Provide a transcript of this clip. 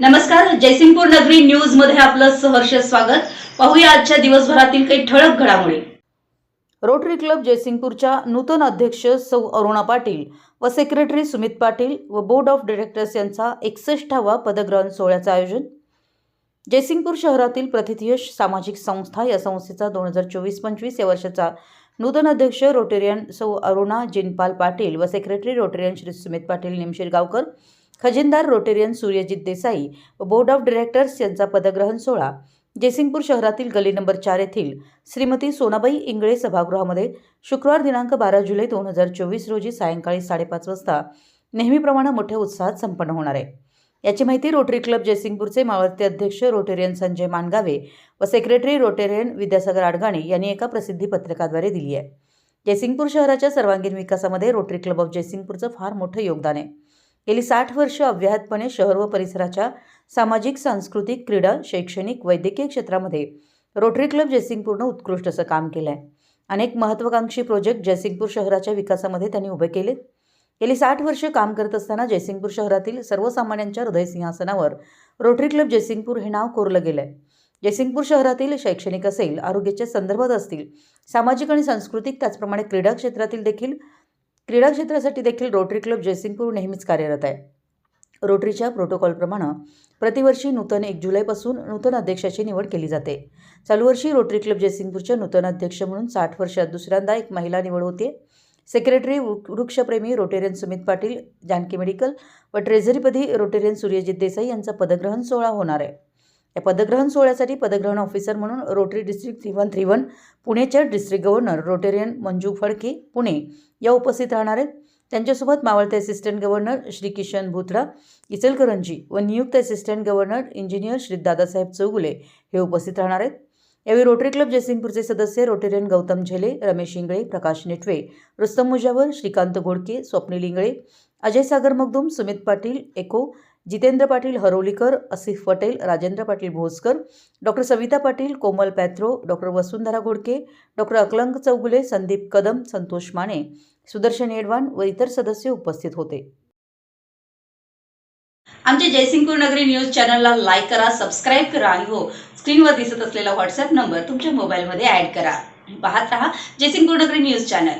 नमस्कार जयसिंगपूर नगरी न्यूजमध्ये आपलं सहर्ष स्वागत. पाहूया आजच्या दिवसभरातील काही ठळक घडामोडी. रोटरी क्लब जयसिंगपूरच्या नूतन अध्यक्ष सौ अरुणा पाटील व सेक्रेटरी सुमित पाटील व बोर्ड ऑफ डिरेक्टर्स यांचा एकसष्टावा पदग्रहण सोहळ्याचं आयोजन. जयसिंगपूर शहरातील प्रतिथयश सामाजिक संस्था या संस्थेचा दोन हजार चोवीस पंचवीस या वर्षाचा नूतन अध्यक्ष रोटेरियन सौ अरुणा जिनपाल पाटील व सेक्रेटरी रोटेरियन श्री सुमित पाटील निमशिरगावकर खजिनदार रोटेरियन सूर्यजित देसाई व बोर्ड ऑफ डिरेक्टर्स यांचा पदग्रहण सोहळा जयसिंगपूर शहरातील गली नंबर चार येथील श्रीमती सोनाबाई इंगळे सभागृहामध्ये शुक्रवार दिनांक बारा जुलै दोन हजार चोवीस रोजी सायंकाळी साडेपाच वाजता नेहमीप्रमाणे मोठ्या उत्साहात संपन्न होणार आहे. याची माहिती रोटरी क्लब जयसिंगपूरचे मावळते अध्यक्ष रोटेरियन संजय मानगावे व सेक्रेटरी रोटेरियन विद्यासागर आडगाणे यांनी एका प्रसिद्धी पत्रकाद्वारे दिली आहे. जयसिंगपूर शहराच्या सर्वांगीण विकासामध्ये रोटरी क्लब ऑफ जयसिंगपूरचं फार मोठं योगदान आहे. गेली साठ वर्ष अव्याहतपणे शहर व परिसराच्या सामाजिक सांस्कृतिक क्रीडा शैक्षणिक वैद्यकीय क्षेत्रामध्ये रोटरी क्लब जयसिंगपूरनं उत्कृष्ट असं काम केलं आहे अनेक महत्त्वाकांक्षी प्रोजेक्ट जयसिंगपूर शहराच्या विकासामध्ये त्यांनी उभे केले. गेली साठ वर्ष काम करत असताना जयसिंगपूर शहरातील सर्वसामान्यांच्या हृदयसिंहासनावर रोटरी क्लब जयसिंगपूर हे नाव कोरलं गेलं आहे जयसिंगपूर शहरातील शैक्षणिक असेल आरोग्याच्या संदर्भात असतील सामाजिक आणि सांस्कृतिक त्याचप्रमाणे क्रीडा क्षेत्रातील देखील क्रीडा क्षेत्रासाठी देखील रोटरी क्लब जयसिंगपूर नेहमीच कार्यरत आहे. रोटरीच्या प्रोटोकॉलप्रमाणे प्रतिवर्षी नूतन एक जुलैपासून नूतन अध्यक्षाची निवड केली जाते. चालू वर्षी रोटरी क्लब जयसिंगपूरच्या नूतन अध्यक्ष म्हणून साठ वर्षात दुसऱ्यांदा एक महिला निवड होते. सेक्रेटरी वृ- वृक्षप्रेमी रोटेरियन सुमित पाटील जानकी मेडिकल व ट्रेझरीपदी रोटेरियन सूर्यजित देसाई यांचा पदग्रहण सोहळा होणार आहे. या पदग्रहण सोहळ्यासाठी पदग्रहण ऑफिसर म्हणून Rotary district three one three one पुणेच्या district governor Rotarian Manju Phadke Pune या उपस्थित राहणार आहेत. त्यांच्यासोबत मावळते असिस्टंट गव्हर्नर श्री किशन भुतडा इचलकरंजी व नियुक्त assistant governor engineer Shri Dadasaheb Chougule हे उपस्थित राहणार आहेत. यावेळी रोटरी क्लब जयसिंगपूरचे सदस्य रोटेरियन गौतम झेले रमेश इंगळे प्रकाश नेटवे रुस्तम मुजावर श्रीकांत घोडके स्वप्नील इंगळे अजय सागर मगदूम सुमित पाटील एको Jitendra Patil Harolikar Asif Patel Rajendra Patil Bhoskar doctor Savita Patil Komal Pathro doctor Vasundhara Ghodke doctor Akalank Chougule Sandeep Kadam Santosh Mane Sudarshan Edwan व इतर सदस्य उपस्थित होते. आमच्या जयसिंगपूर नगरी न्यूज चॅनलला लाईक करा सबस्क्राईब करा आणि हो स्क्रीनवर दिसत असलेला व्हॉट्सअप नंबर तुमच्या मोबाईलमध्ये ऍड करा. पाहत रहा जयसिंगपूर नगरी न्यूज चॅनल.